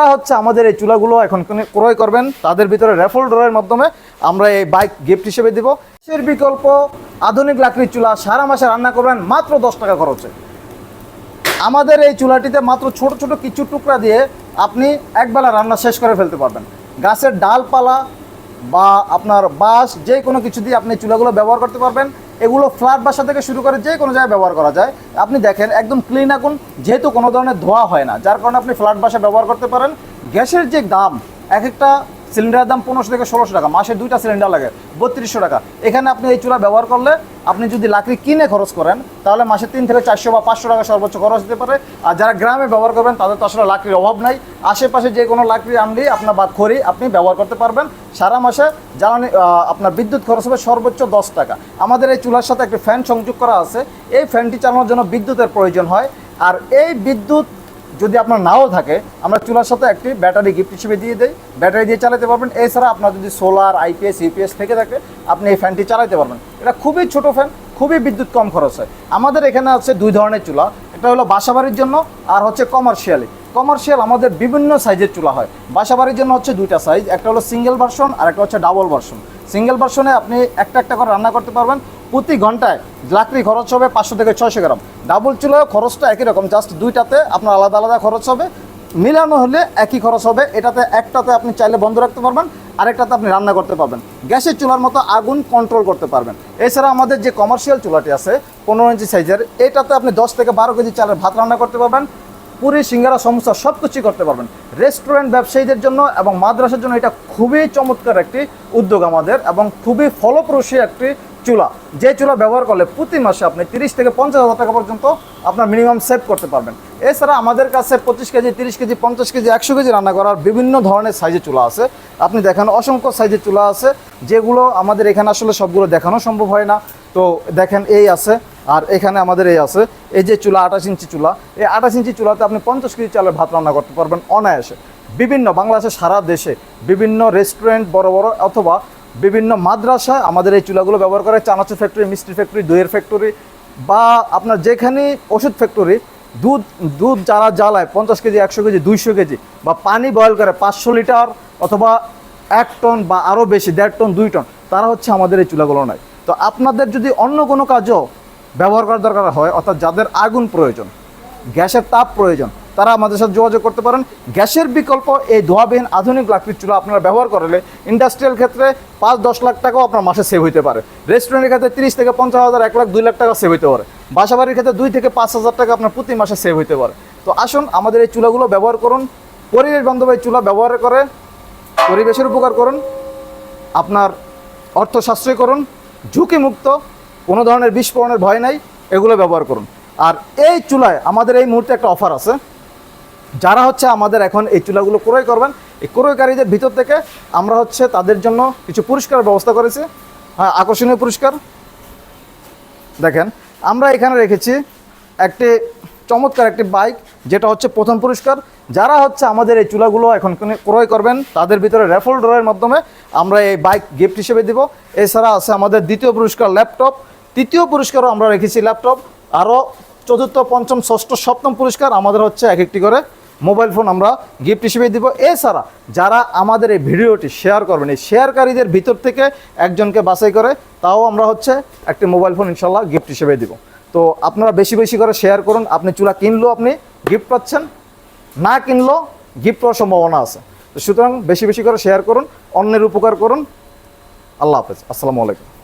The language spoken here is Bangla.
যারা হচ্ছে আমাদের এই চুলাগুলো এখন ক্রয় করবেন। তাদের ভিতরে রেফল ড্রয়ের মাধ্যমে আমরা এই বাইক গিফট হিসেবে দিব। এর বিকল্প আধুনিক লাকড়ির চুলা সারা মাসে রান্না করবেন, মাত্র দশ টাকা খরচে। আমাদের এই চুলাটিতে মাত্র ছোট ছোট কিছু টুকরা দিয়ে আপনি একবেলা রান্না শেষ করে ফেলতে পারবেন। গাছের ডালপালা বা আপনার বাঁশ যে কোনো কিছু দিয়ে আপনি চুলাগুলো ব্যবহার করতে পারবেন। এগুলো ফ্ল্যাট বাসা থেকে শুরু করে যে কোনো জায়গায় ব্যবহার করা যায়। আপনি দেখেন, একদম ক্লিন আগুন, যেহেতু কোনো ধরনের ধোয়া হয় না, যার কারণে আপনি ফ্ল্যাট বাসা ব্যবহার করতে পারেন। গ্যাসের যে দাম, এক একটা সিলিন্ডারের দাম পনেরোশো থেকে ষোলোশো টাকা, মাসে দুইটা সিলিন্ডার লাগে, বত্রিশশো টাকা। এখানে আপনি এই চুলা ব্যবহার করলে আপনি যদি লাকড়ি কিনে খরচ করেন, তাহলে মাসে তিন থেকে চারশো বা পাঁচশো টাকা সর্বোচ্চ খরচ দিতে পারে। আর যারা গ্রামে ব্যবহার করবেন, তাদের তো আসলে লাকড়ির অভাব নাই। আশেপাশে যে কোনো লাকড়ি আনলেই আপনার বা খড়ি আপনি ব্যবহার করতে পারবেন। সারা মাসে জ্বালানি আপনার বিদ্যুৎ খরচ হবে সর্বোচ্চ দশ টাকা। আমাদের এই চুলার সাথে একটি ফ্যান সংযোগ করা আছে। এই ফ্যানটি চালানোর জন্য বিদ্যুতের প্রয়োজন হয়। আর এই বিদ্যুৎ যদি আপনার নাও থাকে, আমরা চুলার সাথে একটি ব্যাটারি গিফট হিসেবে দিয়ে দিই। ব্যাটারি দিয়ে চালাতে পারবেন। এছাড়া আপনার যদি সোলার আইপিএস ইউপিএস থেকে থাকে, আপনি এই ফ্যানটি চালাতে পারবেন। এটা খুবই ছোট ফ্যান খুবই বিদ্যুৎ কম খরচ হয়। আমাদের এখানে আছে দুই ধরনের চুলা। একটা হলো বাসাবাড়ির জন্য, আর হচ্ছে কমার্শিয়ালি কমার্শিয়াল আমাদের বিভিন্ন সাইজের চুলা হয়। বাসাবাড়ির জন্য হচ্ছে দুইটা সাইজ একটা হলো সিঙ্গেল ভার্সন আর একটা হচ্ছে ডাবল ভার্সন সিঙ্গেল ভার্সনে আপনি একটা একটা করে রান্না করতে পারবেন। প্রতি ঘন্টায় লাকড়ি খরচ হবে পাঁচশো থেকে ছয়শো গ্রাম। ডাবল চুলায় খরচটা একই রকম জাস্ট দুইটাতে আপনার আলাদা আলাদা খরচ হবে। মিলানো হলে একই খরচ হবে, এটাতে একটাতে আপনি চাইলে বন্ধ রাখতে পারবেন, আরেকটাতে আপনি রান্না করতে পারবেন। গ্যাসের চুলার মতো আগুন কন্ট্রোল করতে পারবেন। এছাড়া আমাদের যে কমার্শিয়াল চুলাটি আছে, পনেরো ইঞ্চি সাইজের এটাতে আপনি দশ থেকে বারো কেজি চালের ভাত রান্না করতে পারবেন। পুরি, সিঙ্গারা সমস্যা সব কিছুই করতে পারবেন। রেস্টুরেন্ট ব্যবসায়ীদের জন্য এবং মাদ্রাসার জন্য এটা খুবই চমৎকার একটি উদ্যোগ আমাদের এবং খুবই ফলপ্রসূ একটি চুলা। যে চুলা ব্যবহার করলে প্রতি মাসে আপনি তিরিশ থেকে পঞ্চাশ হাজার টাকা পর্যন্ত আপনার মিনিমাম সেভ করতে পারবেন। এছাড়া আমাদের কাছে পঁচিশ কেজি, তিরিশ কেজি, পঞ্চাশ কেজি, একশো কেজি রান্না করার বিভিন্ন ধরনের সাইজের চুলা আছে। আপনি দেখেন অসংখ্য সাইজের চুলা আছে, যেগুলো আমাদের এখানে আসলে সবগুলো দেখানো সম্ভব হয় না। তো দেখেন এই আছে, আর এখানে আমাদের এই আছে। এই যে চুলা আঠাশ ইঞ্চি চুলা, এই আঠাশ ইঞ্চি চুলাতে আপনি পঞ্চাশ কেজি চালের ভাত রান্না করতে পারবেন অনায়াসে। বিভিন্ন, বাংলাদেশের সারা দেশে বিভিন্ন রেস্টুরেন্ট বড় বড় অথবা বিভিন্ন মাদ্রাসায় আমাদের এই চুলাগুলো ব্যবহার করে, চানাচুর ফ্যাক্টরি মিষ্টি ফ্যাক্টরি দইয়ের ফ্যাক্টরি বা আপনার যেখানে ওষুধ ফ্যাক্টরি দুধ দুধ যারা জ্বালায়, পঞ্চাশ কেজি, একশো কেজি, দুইশো কেজি বা পানি বয়ল করে পাঁচশো লিটার অথবা এক টন বা আরও বেশি, দেড় টন, দুই টন, তারা হচ্ছে আমাদের এই চুলাগুলো নয়। তো আপনাদের যদি অন্য কোনো কাজও ব্যবহার করার দরকার হয়, অর্থাৎ যাদের আগুন প্রয়োজন, গ্যাসের তাপ প্রয়োজন তারা আমাদের সাথে যোগাযোগ করতে পারেন। গ্যাসের বিকল্প এই ধোয়াবিহীন আধুনিক লাকড়ির চুলা আপনারা ব্যবহার করলে ইন্ডাস্ট্রিয়াল ক্ষেত্রে পাঁচ দশ লাখ টাকাও আপনার মাসে সেভ হতে পারে। রেস্টুরেন্টের ক্ষেত্রে তিরিশ থেকে পঞ্চাশ হাজার, এক লাখ, দুই লাখ টাকা সেভ হতে পারে। বাসাবাড়ির ক্ষেত্রে দুই থেকে পাঁচ হাজার টাকা আপনার প্রতি মাসে সেভ হতে পারে। তো আসুন, আমাদের এই চুলাগুলো ব্যবহার করুন। পরিবেশ বান্ধব এই চুলা ব্যবহার করে পরিবেশের উপকার করুন। আপনার অর্থ সাশ্রয় করুন। ঝুঁকিমুক্ত, কোনো ধরনের বিস্ফোরণের ভয় নাই, এগুলো ব্যবহার করুন। আর এই চুলায় আমাদের এই মুহূর্তে একটা অফার আছে। যারা হচ্ছে আমাদের এখন এই চুলাগুলো ক্রয় করবেন, এই ক্রয়কারীদের ভিতর থেকে আমরা হচ্ছে তাদের জন্য কিছু পুরস্কারের ব্যবস্থা করেছি। হ্যাঁ আকর্ষণীয় পুরস্কার দেখেন, আমরা এখানে রেখেছি একটি চমৎকার একটি বাইক, যেটা হচ্ছে প্রথম পুরস্কার যারা হচ্ছে আমাদের এই চুলাগুলো এখন ক্রয় করবেন, তাদের ভিতরে রেফল ড্রয়ের মাধ্যমে আমরা এই বাইক গিফট হিসেবে দিব। এছাড়া আছে আমাদের দ্বিতীয় পুরস্কার ল্যাপটপ। তৃতীয় পুরস্কারও আমরা রেখেছি ল্যাপটপ। আরও চতুর্থ, পঞ্চম, ষষ্ঠ, সপ্তম পুরস্কার আমাদের হচ্ছে এক একটি করে মোবাইল ফোন আমরা গিফট হিসেবে দিব। এছাড়া যারা আমাদের এই ভিডিওটি শেয়ার করবেন, এই শেয়ারকারীদের ভিতর থেকে একজনকে বাছাই করে, তাও আমরা হচ্ছে একটি মোবাইল ফোন ইনশাল্লাহ গিফট হিসেবে দিব। তো আপনারা বেশি বেশি করে শেয়ার করুন, আপনি চুলা কিনলেও আপনি গিফট পাচ্ছেন, না কিনলেও গিফট পাওয়ার সম্ভাবনা আছে। তো সুতরাং বেশি বেশি করে শেয়ার করুন, অন্যের উপকার করুন। আল্লাহ হাফেজ। আসসালামু আলাইকুম।